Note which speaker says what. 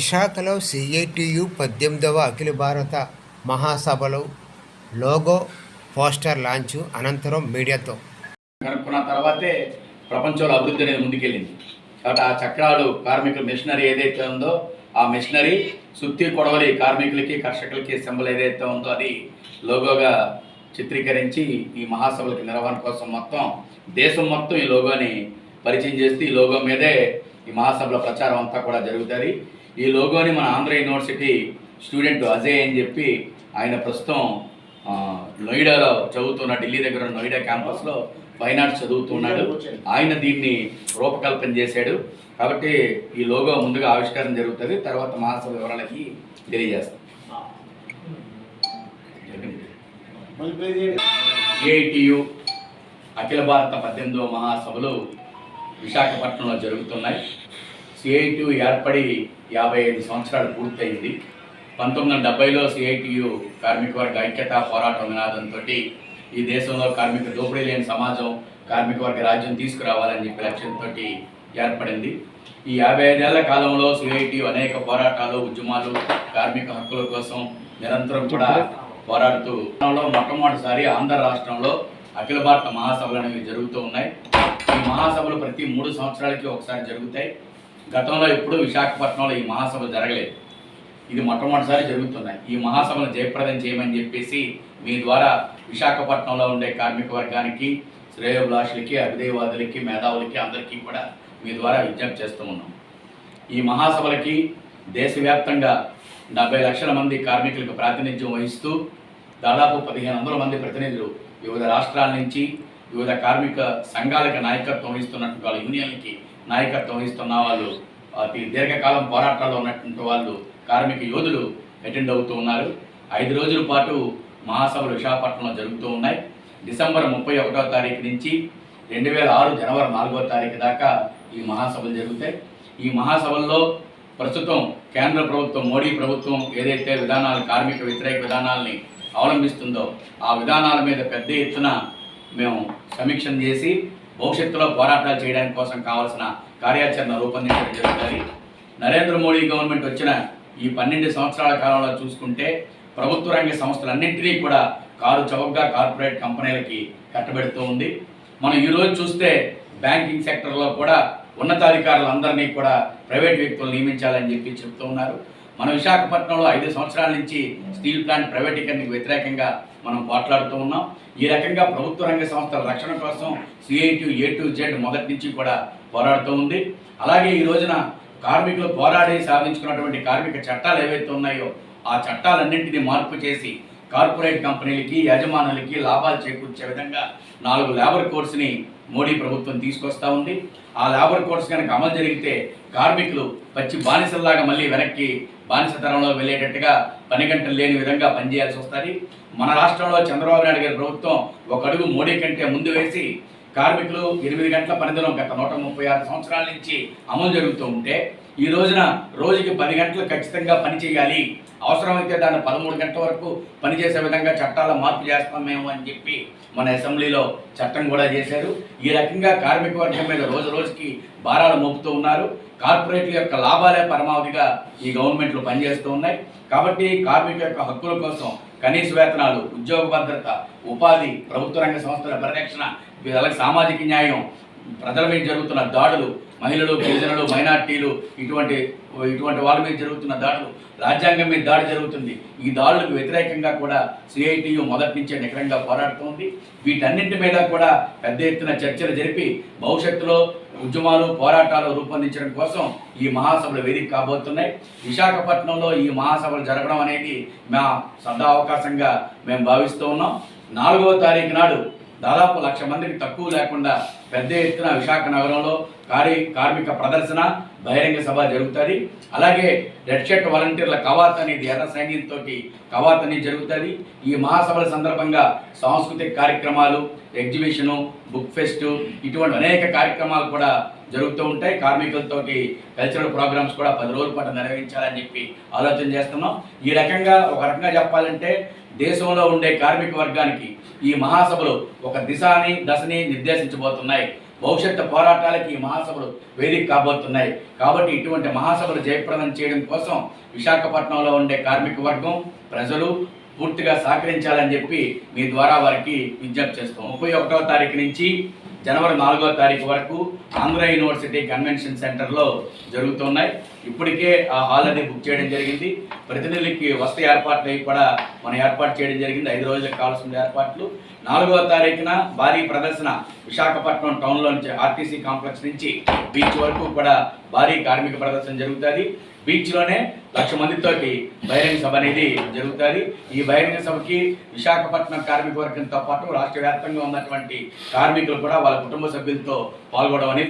Speaker 1: విశాఖలో సిఐటియు పద్దెనిమిదవ అఖిల భారత మహాసభలో లోగో పోస్టర్ లాంచ్ అనంతరం మీడియాతో.
Speaker 2: కనుక్కున్న తర్వాతే ప్రపంచంలో అభివృద్ధి అనేది ముందుకెళ్ళింది. కాబట్టి ఆ చక్రాలు కార్మికుల మిషనరీ ఏదైతే ఉందో ఆ మిషనరీ సుత్తి కొడవలి కార్మికులకి కర్షకులకి సింబల్ ఏదైతే ఉందో అది లోగోగా చిత్రీకరించి ఈ మహాసభలకి నిర్వహణ కోసం మొత్తం దేశం మొత్తం ఈ లోగోని పరిచయం చేస్తూ ఈ లోగో మీదే ఈ మహాసభల ప్రచారం అంతా కూడా జరుగుతుంది. ఈ లోగోని మన ఆంధ్ర యూనివర్సిటీ స్టూడెంట్ అజయ్ అని చెప్పి ఆయన ప్రస్తుతం నోయిడాలో చదువుతున్న ఢిల్లీ దగ్గర ఉన్న నోయిడా క్యాంపస్లో ఫైన్ ఆర్ట్స్ చదువుతున్నాడు ఆయన దీన్ని రూపకల్పన చేశాడు. కాబట్టి ఈ లోగో ముందుగా ఆవిష్కారం జరుగుతుంది. తర్వాత మహాసభ వివరాలకి తెలియజేస్తాం. ఏఐటియు అఖిల భారత పద్దెనిమిదవ మహాసభలు విశాఖపట్నంలో జరుగుతున్నాయి. సిఐటియు ఏర్పడి యాభై ఐదు సంవత్సరాలు పూర్తయింది. పంతొమ్మిది వందల డెబ్బైలో సిఐటియు కార్మిక వర్గ ఐక్యతా పోరాటం నినాదంతో ఈ దేశంలో కార్మిక దోపిడీ లేని సమాజం కార్మిక వర్గ రాజ్యం తీసుకురావాలని చెప్పి లక్ష్యంతో ఏర్పడింది. ఈ యాభై ఐదేళ్ళ కాలంలో సిఐటియు అనేక పోరాటాలు ఉద్యమాలు కార్మిక హక్కుల కోసం నిరంతరం కూడా పోరాడుతూ మొట్టమొదటిసారి ఆంధ్ర రాష్ట్రంలో అఖిల భారత మహాసభలు అనేవి జరుగుతూ ఉన్నాయి. ఈ మహాసభలు ప్రతి మూడు సంవత్సరాలకి ఒకసారి జరుగుతాయి. గతంలో ఎప్పుడూ విశాఖపట్నంలో ఈ మహాసభ జరగలేదు. ఇది మొట్టమొదటిసారి జరుగుతున్నాయి. ఈ మహాసభను జయప్రదం చేయమని చెప్పేసి మీ ద్వారా విశాఖపట్నంలో ఉండే కార్మిక వర్గానికి శ్రేయోభిలాషులకి అభిదయవాదులకి మేధావులకి అందరికీ కూడా మీ ద్వారా విజ్ఞప్తి చేస్తూ ఉన్నాం. ఈ మహాసభలకి దేశవ్యాప్తంగా డెబ్బై లక్షల మంది కార్మికులకు ప్రాతినిధ్యం వహిస్తూ దాదాపు పదిహేను వందల మంది ప్రతినిధులు వివిధ రాష్ట్రాల నుంచి వివిధ కార్మిక సంఘాలకు నాయకత్వం వహిస్తున్నట్టు వాళ్ళ యూనియన్లకి నాయకత్వం వహిస్తున్న వాళ్ళు అతి దీర్ఘకాలం పోరాటాల్లో ఉన్నటువంటి వాళ్ళు కార్మిక యోధులు అటెండ్ అవుతూ ఉన్నారు. ఐదు రోజుల పాటు మహాసభలు విశాఖపట్నంలో జరుగుతూ ఉన్నాయి. డిసెంబర్ ముప్పై ఒకటో తారీఖు నుంచి రెండు వేల ఆరు జనవరి నాలుగో తారీఖు దాకా ఈ మహాసభలు జరుగుతాయి. ఈ మహాసభల్లో ప్రస్తుతం కేంద్ర ప్రభుత్వం మోడీ ప్రభుత్వం ఏదైతే విధానాలు కార్మిక వ్యతిరేక విధానాల్ని అవలంబిస్తుందో ఆ విధానాల మీద పెద్ద ఎత్తున మేము సమీక్షం చేసి భవిష్యత్తులో పోరాటాలు చేయడానికి కోసం కావాల్సిన కార్యాచరణ రూపొందించడం జరుగుతుంది. నరేంద్ర మోడీ గవర్నమెంట్ వచ్చిన ఈ పన్నెండు సంవత్సరాల కాలంలో చూసుకుంటే ప్రభుత్వ రంగ సంస్థలన్నింటినీ కూడా కారు చౌకగా కార్పొరేట్ కంపెనీలకి కట్టబెడుతూ ఉంది. మనం ఈరోజు చూస్తే బ్యాంకింగ్ సెక్టర్లో కూడా ఉన్నతాధికారులందరినీ కూడా ప్రైవేట్ వ్యక్తులు నియమించాలని చెప్పి చెప్తూ ఉన్నారు. మన విశాఖపట్నంలో ఐదు సంవత్సరాల నుంచి స్టీల్ ప్లాంట్ ప్రైవేటీకరణకు వ్యతిరేకంగా మనం పోట్లాడుతూ ఉన్నాం. ఈ రకంగా ప్రభుత్వ రంగ సంస్థల రక్షణ కోసం సిఐటి ఏ టు జెడ్ మొదటి నుంచి కూడా పోరాడుతూ ఉంది. అలాగే ఈ రోజున కార్మికులు పోరాడి సాధించుకున్నటువంటి కార్మిక చట్టాలు ఏవైతే ఉన్నాయో ఆ చట్టాలన్నింటినీ మార్పు చేసి కార్పొరేట్ కంపెనీలకి యజమానులకి లాభాలు చేకూర్చే విధంగా నాలుగు లేబర్ కోడ్స్ని మోడీ ప్రభుత్వం తీసుకొస్తా ఉంది. ఆ లేబర్ కోడ్స్ కనుక అమలు జరిగితే కార్మికులు పచ్చి బానిసల్లాగా మళ్ళీ వెనక్కి బానిసతరంలో వెళ్ళేటట్టుగా పని గంటలు లేని విధంగా పనిచేయాల్సి వస్తుంది. మన రాష్ట్రంలో చంద్రబాబు నాయుడు గారి ప్రభుత్వం ఒక అడుగు మోడీ కంటే ముందు వేసి కార్మికులు ఎనిమిది గంటల పనిదినం గత నూట ముప్పై ఆరు సంవత్సరాల నుంచి అమలు జరుగుతూ ఉంటే ఈ రోజున రోజుకి పది గంటలు ఖచ్చితంగా పని చేయాలి. అవసరమైతే దాన్ని పదమూడు గంటల వరకు పనిచేసే విధంగా చట్టాల మార్పు చేస్తాం మేము అని చెప్పి మన అసెంబ్లీలో చట్టం కూడా చేశారు. ఈ రకంగా కార్మిక వర్గం మీద రోజు రోజుకి భారాలు మోపుతూ ఉన్నారు. కార్పొరేట్ల యొక్క లాభాలే పరమావధిగా ఈ గవర్నమెంట్లు పనిచేస్తూ ఉన్నాయి. కాబట్టి కార్మిక యొక్క హక్కుల కోసం కనీస వేతనాలు ఉద్యోగ భద్రత ఉపాధి ప్రభుత్వ రంగ సంస్థల పరిరక్షణ అలాగే సామాజిక న్యాయం ప్రజల మీద జరుగుతున్న దాడులు మహిళలు గిరిజనులు మైనార్టీలు ఇటువంటి ఇటువంటి వాళ్ళ మీద జరుగుతున్న దాడులు రాజ్యాంగం మీద దాడి జరుగుతుంది. ఈ దాడులకు వ్యతిరేకంగా కూడా సిఐటియు మొదటి నుంచే నికరంగా పోరాడుతోంది. వీటన్నింటి మీద కూడా పెద్ద ఎత్తున చర్చలు జరిపి భవిష్యత్తులో ఉద్యమాలు పోరాటాలు రూపొందించడం కోసం ఈ మహాసభలు వేదిక కాబోతున్నాయి. విశాఖపట్నంలో ఈ మహాసభలు జరగడం అనేది మా సదావకాశంగా మేము భావిస్తూ ఉన్నాం. నాలుగవ తారీఖు నాడు దాదాపు లక్ష మందికి తక్కువ లేకుండా పెద్ద ఎత్తున విశాఖ నగరంలో కార్మిక ప్రదర్శన బహిరంగ సభ జరుగుతుంది. అలాగే రెడ్ షర్ట్ వాలంటీర్ల కవాత్ అనేది ఎర్ర సైన్యంతోటి కవాత్ అనేది జరుగుతుంది. ఈ మహాసభల సందర్భంగా సాంస్కృతిక కార్యక్రమాలు ఎగ్జిబిషను బుక్ ఫెస్ట్ ఇటువంటి అనేక కార్యక్రమాలు కూడా జరుగుతూ ఉంటాయి. కార్మికులతోటి కల్చరల్ ప్రోగ్రామ్స్ కూడా పది రోజుల పాటు నిర్వహించాలని చెప్పి ఆలోచన చేస్తున్నాం. ఈ రకంగా ఒక రకంగా చెప్పాలంటే దేశంలో ఉండే కార్మిక వర్గానికి ఈ మహాసభలు ఒక దిశాని దశని నిర్దేశించబోతున్నాయి. భవిష్యత్తు పోరాటాలకి ఈ మహాసభలు వేదిక కాబోతున్నాయి. కాబట్టి ఇటువంటి మహాసభలు జయప్రదం చేయడం కోసం విశాఖపట్నంలో ఉండే కార్మిక వర్గం ప్రజలు పూర్తిగా సహకరించాలని చెప్పి మీ ద్వారా వారికి విజ్ఞప్తి చేస్తాం ముప్పై ఒకటవ తారీఖు నుంచి జనవరి నాలుగో తారీఖు వరకు ఆంధ్ర యూనివర్సిటీ కన్వెన్షన్ సెంటర్లో జరుగుతున్నాయి. ఇప్పటికే ఆ హాల్ బుక్ చేయడం జరిగింది. ప్రతినిధులకి వసతి ఏర్పాట్లు కూడా మనం ఏర్పాటు చేయడం జరిగింది. ఐదు రోజులకు కావాల్సిన ఏర్పాట్లు. నాలుగవ తారీఖున భారీ ప్రదర్శన విశాఖపట్నం టౌన్లో నుంచి ఆర్టీసీ కాంప్లెక్స్ నుంచి బీచ్ వరకు కూడా భారీ కార్మిక ప్రదర్శన జరుగుతుంది. బీచ్లోనే లక్ష మందితోటి బహిరంగ సభ అనేది జరుగుతుంది. ఈ బహిరంగ సభకి విశాఖపట్నం కార్మిక వర్గంతో పాటు రాష్ట్ర వ్యాప్తంగా ఉన్నటువంటి కార్మికులు కూడా వాళ్ళ కుటుంబ సభ్యులతో పాల్గొనడం అనేది